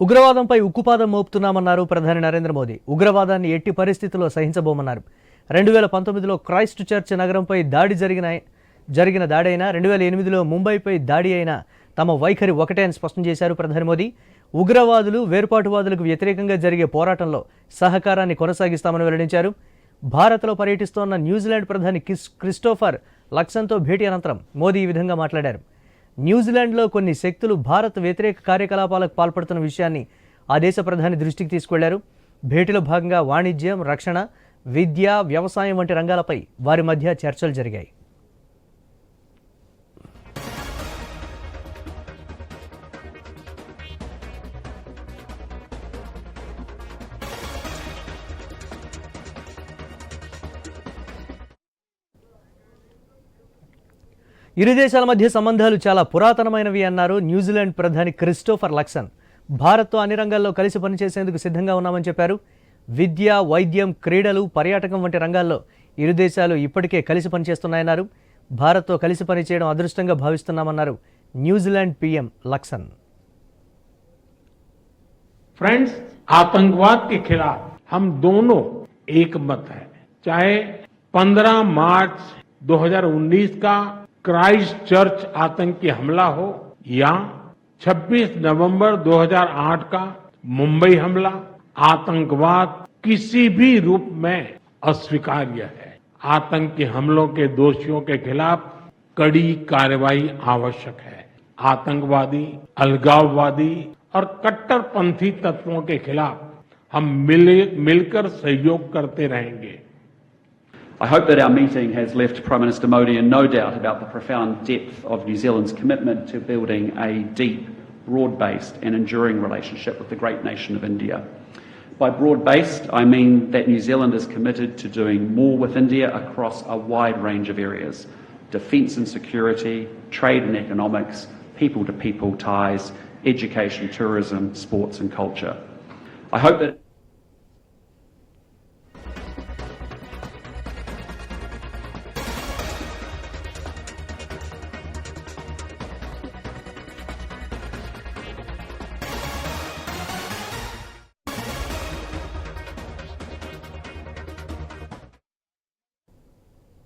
ఉగ్రవాదంపై ఉక్కుపాదం మోపుతున్నామన్నారు ప్రధాని నరేంద్ర మోదీ. ఉగ్రవాదాన్ని ఎట్టి పరిస్థితుల్లో సహించబోమన్నారు. రెండు వేల పంతొమ్మిదిలో క్రైస్ట్ చర్చ్ నగరంపై దాడి జరిగిన జరిగిన దాడి అయినా రెండు వేల ఎనిమిదిలో ముంబైపై దాడి అయినా తమ వైఖరి ఒకటే అని స్పష్టం చేశారు ప్రధాని మోదీ. ఉగ్రవాదులు వేర్పాటువాదులకు వ్యతిరేకంగా జరిగే పోరాటంలో సహకారాన్ని కొనసాగిస్తామని వెల్లడించారు. భారత్లో పర్యటిస్తోన్న న్యూజిలాండ్ ప్రధాని క్రిస్టోఫర్ లక్సన్తో భేటీ అనంతరం మోదీ ఈ విధంగా మాట్లాడారు. న్యూజిలాండ్లో కొన్ని శక్తులు భారత్ వ్యతిరేక కార్యకలాపాలకు పాల్పడుతున్న విషయాన్ని ఆ దేశ ప్రధాని దృష్టికి తీసుకెళ్ళారు భేటీలో భాగంగా వాణిజ్యం రక్షణ విద్య వ్యవసాయం వంటి రంగాలపై వారి మధ్య చర్చలు జరిగాయి. ఇరు దేశాల మధ్య సంబంధాలు చాలా పురాతనమైనవి అన్నారు న్యూజిలాండ్ ప్రధాని క్రిస్టోఫర్ లక్సన్ భారత్తో అన్ని రంగాల్లో కలిసి పనిచేసేందుకు సిద్ధంగా ఉన్నామని చెప్పారు విద్య వైద్యం క్రీడలు పర్యాటకం వంటి రంగాల్లో ఇరు దేశాలు ఇప్పటికే కలిసి పనిచేస్తున్నాయన్నారు భారత్తో కలిసి పనిచేయడం అదృష్టంగా భావిస్తున్నామన్నారు New Zealand PM Luxon friends आतंकवाद के खिलाफ हम दोनों एक मत है चाहे 15 मार्च 2019 का क्राइस्ट चर्च आतंकी हमला हो या 26 नवंबर 2008 का मुंबई हमला, आतंकवाद किसी भी रूप में अस्वीकार्य है। आतंकी हमलों के दोषियों के खिलाफ कड़ी कार्रवाई आवश्यक है। आतंकवादी, अलगाववादी और कट्टरपंथी तत्वों के खिलाफ हम मिल, मिलकर सहयोग करते रहेंगे। I hope that our meeting has left Prime Minister Modi in no doubt about the profound depth of New Zealand's commitment to building a deep, broad based, and enduring relationship with the great nation of India. By broad based, I mean that New Zealand is committed to doing more with India across a wide range of areas defence and security, trade and economics, people to people ties, education, tourism, sports, and culture. I hope that.